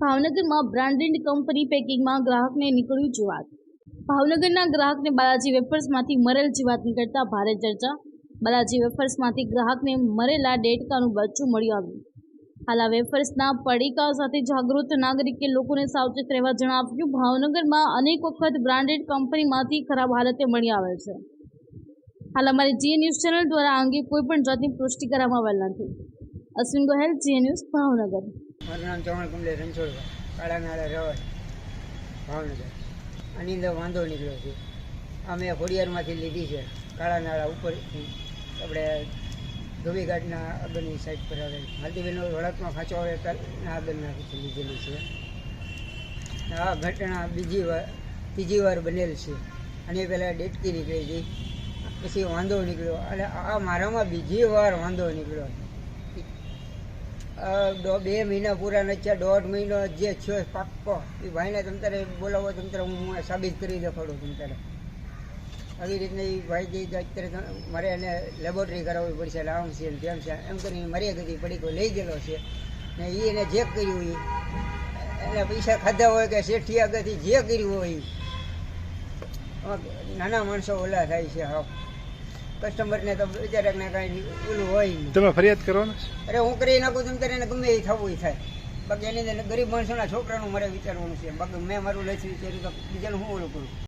ભાવનગરમાં branded company પેકિંગમાં ગ્રાહકને નીકળ્યું જીવાત ભાવનગરના ગ્રાહકને બાલાજી વેફર્સમાંથી મરેલ જીવાત નીકળતા ભારે ચર્ચા. બાલાજી વેફર્સમાંથી ગ્રાહકને મરેલા ડેટકાનું બચ્ચું મળ્યું આવ્યું. હાલ આ વેફર્સના પડીકા સાથે જાગૃત નાગરિકે લોકોને સાવચેત રહેવા જણાવ્યું. ભાવનગરમાં અનેક વખત બ્રાન્ડેડ કંપનીમાંથી ખરાબ હાલતે મળી આવે છે. હાલ અમારી જીએ ન્યૂઝ ચેનલ દ્વારા આ અંગે કોઈ પણ જાતની પુષ્ટિ કરવામાં આવેલ નથી. અશ્વિન ગોહેલ, જીએ ન્યૂઝ ભાવનગર. મારું નામ ચૌહાણ કુંડલે રણછોડભાઈ કાળા નાળા રવાય ભાવનગર. આની વાંધો નીકળ્યો છે. આ મેં ખોડિયારમાંથી લીધી છે. કાળા નાળા ઉપરથી આપણે ધોબીઘાટના આગળની સાઈડ પર આવે હાલતીબેનનો વળતમાં ખાંચો આવે ના આગળના લીધેલી છે. આ ઘટના બીજી વાર, ત્રીજી વાર બનેલ છે. અને પહેલાં ડેટકી નીકળી હતી. પછી વાંધો નીકળ્યો. અને આ મારામાં બીજી વાર વાંધો નીકળ્યો. બે મહિના પૂરા નથી થયા, દોઢ મહિનો જે થયો પાક્કો. એ ભાઈને તમ તારે બોલાવો, તમ તારે હું સાબિત કરી દેખાડું તમ તારે. આવી રીતના એ ભાઈ જે અત્યારે મારે એને લેબોરેટરી કરાવવી પડશે, એટલે છે ને તેમ છે. એમ કરીને મરી પડી પડીકો લઈ ગયેલો છે. ને એ એને જે કર્યું એ એને પૈસા ખાધા હોય કે શેઠી આગળથી જે કર્યું હોય નાના માણસો ઓલા થાય છે, હા. કસ્ટમરને તો બિચારાને કાંઈ ઓલું હોય નહીં. તમે ફરિયાદ કરવાના છો? અરે હું કરી નાખું તેમ કરીને ગમે એ થવું થાય. બાકી એની અંદર ગરીબ માણસોના છોકરાનું મારે વિચારવાનું છે. બાકી મેં મારું લઈ વિચાર્યું તો બીજાનું હું ઓલું કરું?